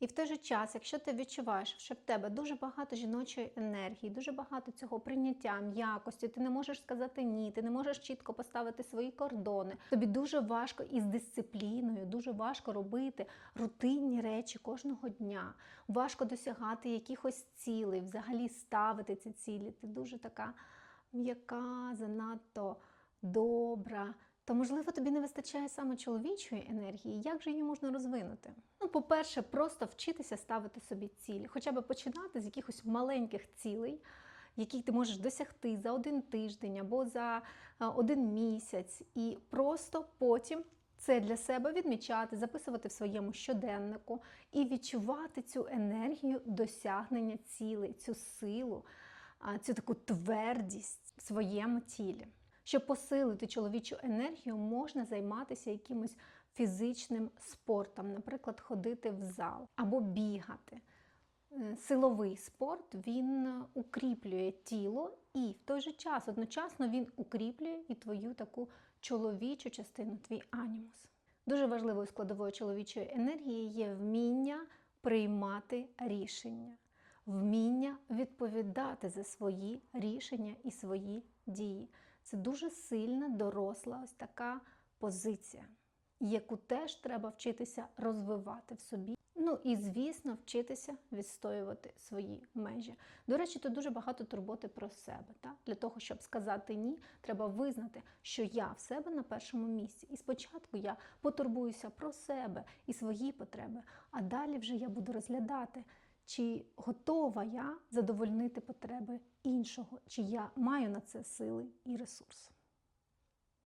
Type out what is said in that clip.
І в той же час, якщо ти відчуваєш, що в тебе дуже багато жіночої енергії, дуже багато цього прийняття, м'якості, ти не можеш сказати ні, ти не можеш чітко поставити свої кордони. Тобі дуже важко із дисципліною, дуже важко робити рутинні речі кожного дня. Важко досягати якихось цілей, взагалі ставити ці цілі. Ти дуже така м'яка, занадто добра. То, можливо, тобі не вистачає саме чоловічої енергії. Як же її можна розвинути? Ну, по-перше, просто вчитися ставити собі цілі, хоча б починати з якихось маленьких цілей, які ти можеш досягти за один тиждень або за е, один місяць, і просто потім це для себе відмічати, записувати в своєму щоденнику і відчувати цю енергію досягнення цілей, цю силу, цю таку твердість в своєму тілі. Щоб посилити чоловічу енергію, можна займатися якимось фізичним спортом, наприклад, ходити в зал або бігати. Е, Силовий спорт він укріплює тіло і в той же час одночасно він укріплює і твою таку чоловічу частину, твій анімус. Дуже важливою складовою чоловічої енергії є вміння приймати рішення, вміння відповідати за свої рішення і свої дії. Це дуже сильна, доросла ось така позиція, яку теж треба вчитися розвивати в собі. Ну і звісно, вчитися відстоювати свої межі. До речі, тут дуже багато турботи про себе. Так? Для того, щоб сказати ні, треба визнати, що я в себе на першому місці. І спочатку я потурбуюся про себе і свої потреби, а далі вже я буду розглядати, чи готова я задовольнити потреби іншого, чи я маю на це сили і ресурс.